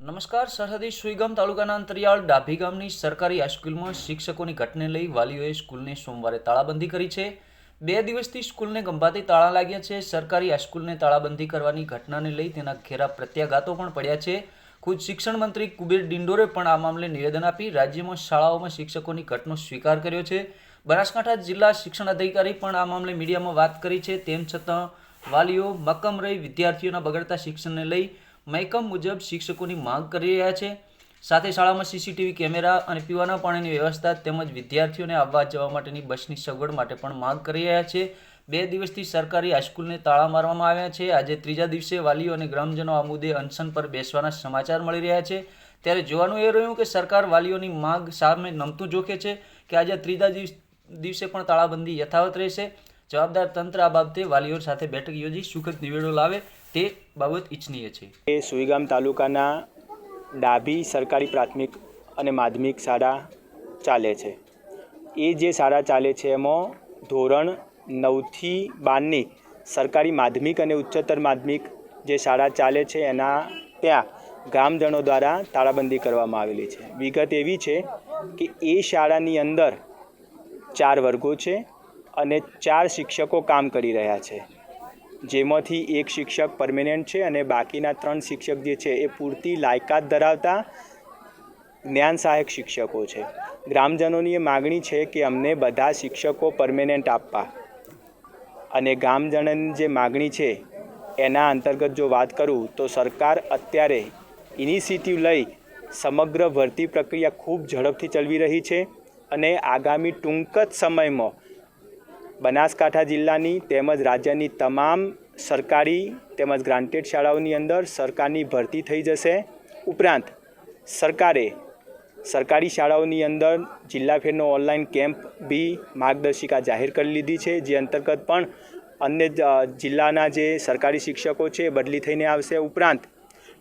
નમસ્કાર, સરહદી સુઈગામ તાલુકાના અંતરિયાળ ડાભી ગામની સરકારી હાઈસ્કૂલમાં શિક્ષકોની ઘટને લઈ વાલીઓએ સ્કૂલને સોમવારે તાળાબંધી કરી છે. બે દિવસથી સ્કૂલને ગંભાતી તાળા લાગ્યા છે. સરકારી હાઈસ્કૂલને તાળાબંધી કરવાની ઘટનાને લઈ તેના ઘેરા પ્રત્યાઘાતો પણ પડ્યા છે. ખુદ શિક્ષણ મંત્રી કુબેર ડિંડોરે પણ આ મામલે નિવેદન આપી રાજ્યમાં શાળાઓમાં શિક્ષકોની ઘટનો સ્વીકાર કર્યો છે. બનાસકાંઠા જિલ્લા શિક્ષણ અધિકારી પણ આ મામલે મીડિયામાં વાત કરી છે. તેમ છતાં વાલીઓ મક્કમ રહી વિદ્યાર્થીઓના બગડતા શિક્ષણને લઈ મહેકમ મુજબ શિક્ષકોની માંગ કરી રહ્યા છે. સાથે શાળામાં સીસીટીવી કેમેરા અને પીવાના પાણીની વ્યવસ્થા તેમજ વિદ્યાર્થીઓને આવવા જવા માટેની બસની સગવડ માટે પણ માંગ કરી રહ્યા છે. બે દિવસથી સરકારી હાઈસ્કૂલને તાળા મારવામાં આવ્યા છે. આજે ત્રીજા દિવસે વાલીઓ અને ગ્રામજનો આ મુદ્દે અનશન પર બેસવાના સમાચાર મળી રહ્યા છે. ત્યારે જોવાનું એ રહ્યું કે સરકાર વાલીઓની માંગ સામે નમતું જોખે છે કે આજે ત્રીજા દિવસ પણ તાળાબંધી યથાવત રહેશે. જવાબદાર તંત્ર આ બાબતે વાલીઓ સાથે બેઠક યોજી સુખદ નિવેડો લાવે તે બાબત ઇચ્છનીય છે. એ સુઈગામ તાલુકાના ડાભી સરકારી પ્રાથમિક અને માધ્યમિક શાળા ચાલે છે. એ જે શાળા ચાલે છે એમાં ધોરણ નવથી બારની સરકારી માધ્યમિક અને ઉચ્ચતર માધ્યમિક જે શાળા ચાલે છે એના ત્યાં ગ્રામજનો દ્વારા તાળાબંધી કરવામાં આવેલી છે. વિગત એવી છે કે એ શાળાની અંદર ચાર વર્ગો છે અને ચાર શિક્ષકો કામ કરી રહ્યા છે. જેમાંથી એક શિક્ષક પરમેનન્ટ છે અને બાકીના ત્રણ શિક્ષક જે છે એ પૂરતી લાયકાત ધરાવતા જ્ઞાન સહાયક શિક્ષકો છે. ગ્રામજનોની એ માગણી છે કે અમને બધા શિક્ષકો પરમેનન્ટ આપવા. અને ગ્રામજનોની જે માગણી છે એના અંતર્ગત જો વાત કરું તો સરકાર અત્યારે ઇનિશિયેટિવ લઈ સમગ્ર ભરતી પ્રક્રિયા ખૂબ ઝડપથી ચલવી રહી છે અને આગામી ટૂંક જ સમયમાં બનાસકાંઠા જિલ્લાની તેમજ રાજ્યની તમામ સરકારી તેમજ ગ્રાન્ટેડ શાળાઓની અંદર સરકારની ભરતી થઈ જશે. ઉપરાંત સરકારે સરકારી શાળાઓની અંદર જિલ્લા ફેરનો ઓનલાઈન કેમ્પ બી માર્ગદર્શિકા જાહેર કરી લીધી છે. જે અંતર્ગત પણ અન્ય જિલ્લાના જે સરકારી શિક્ષકો છે બદલી થઈને આવશે. ઉપરાંત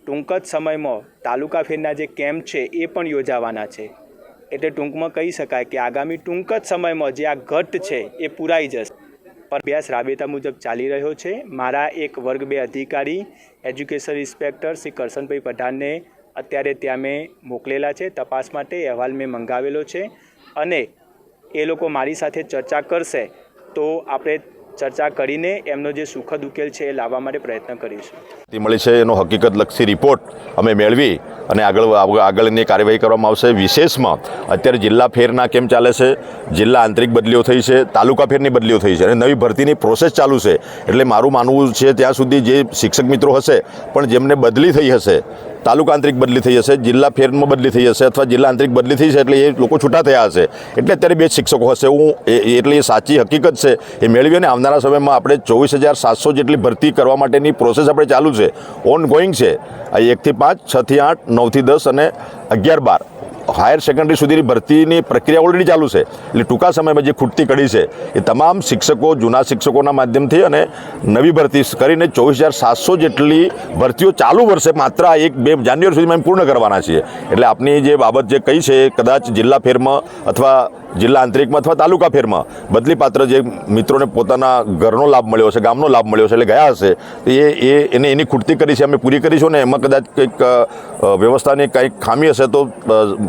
ટૂંક જ સમયમાં તાલુકા ફેરના જે કેમ્પ છે એ પણ યોજાવાના છે. એટલે ટૂંકમાં કહી શકાય કે આગામી ટૂંક જ સમયમાં જે આ ઘટ છે એ પૂરાઈ જશે. પણ અભ્યાસ રાબેતા મુજબ ચાલી રહ્યો છે. મારા એક વર્ગ બે અધિકારી, એજ્યુકેશન ઇન્સ્પેક્ટર શ્રી કરશનભાઈ પઠાણને અત્યારે ત્યાં મેં મોકલેલા છે. તપાસ માટે અહેવાલ મેં મંગાવેલો છે. અને એ લોકો મારી સાથે ચર્ચા કરશે તો આપણે ચર્ચા કરીને એમનો જે સુખદ ઉકેલ છે એ લાવવા માટે પ્રયત્ન કરીશું. મળી છે એનો હકીકતલક્ષી રિપોર્ટ અમે મેળવી અને આગળ આગળની કાર્યવાહી કરવામાં આવશે. વિશેષમાં અત્યારે જિલ્લા ફેરના કેમ ચાલે છે? જિલ્લા આંતરિક બદલીઓ થઈ છે, તાલુકા ફેરની બદલીઓ થઈ છે અને નવી ભરતીની પ્રોસેસ ચાલુ છે. એટલે મારું માનવું છે ત્યાં સુધી જે શિક્ષક મિત્રો હશે, પણ જેમને બદલી થઈ હશે, તાલુકા આંતરિક બદલી થઈ હશે, જિલ્લા ફેરમાં બદલી થઈ હશે અથવા જિલ્લા આંતરિક બદલી થઈ છે એટલે એ લોકો છૂટા થયા હશે. એટલે અત્યારે બે શિક્ષકો હશે. હું એટલે એ સાચી હકીકત છે. એ મેળવી અને આવનારા સમયમાં આપણે ચોવીસ હજાર સાતસો જેટલી ભરતી કરવા માટેની પ્રોસેસ આપણે ચાલુ છે ઓન ગોઈંગ છે. આ એકથી પાંચ, છથી આઠ, નવથી દસ અને અગિયાર બાર. હાયર સેકન્ડરી સુધીની ભરતીની પ્રક્રિયા ઓલરેડી ચાલુ છે. એટલે ટૂંકા સમયમાં જે ખૂટતી કડી છે, એ તમામ શિક્ષકો, જૂના શિક્ષકોના માધ્યમથી અને નવી ભરતી કરીને ચોવીસ હજાર સાતસો જેટલી ભરતીઓ ચાલુ વર્ષે માત્ર આ એક બે જાન્યુઆરી સુધીમાં પૂર્ણ કરવાના છીએ. એટલે આપની જે બાબત જે કહી છે, કદાચ જિલ્લા ફેરમાં અથવા જિલ્લા આંતરિકમાં અથવા તાલુકા ફેરમાં બદલીપાત્ર જે મિત્રોને પોતાના ઘરનો લાભ મળ્યો હશે, ગામનો લાભ મળ્યો હશે, એટલે ગયા હશે, તો એ એ, એને એની ખૂટતી કરી છે, અમે પૂરી કરીશું ને એમાં કદાચ કંઈક વ્યવસ્થાની કંઈક ખામી હશે તો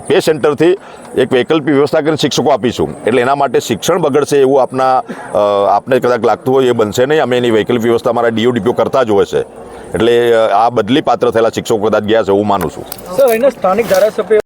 પે સેન્ટરથી એક વૈકલ્પિક વ્યવસ્થા કરીને શિક્ષકો આપીશું. એટલે એના માટે શિક્ષણ બગડશે એવું આપના આપને કદાચ લાગતું હોય એ બનશે નહીં. અમે એની વૈકલ્પિક વ્યવસ્થા અમારા ડીઓ, ડીપીઓ કરતા જ હોય છે. એટલે આ બદલી પાત્ર થયેલા શિક્ષકો કદાચ ગયા છે એવું માનું છું. સર અહીંના સ્થાનિક ધારાસભ્ય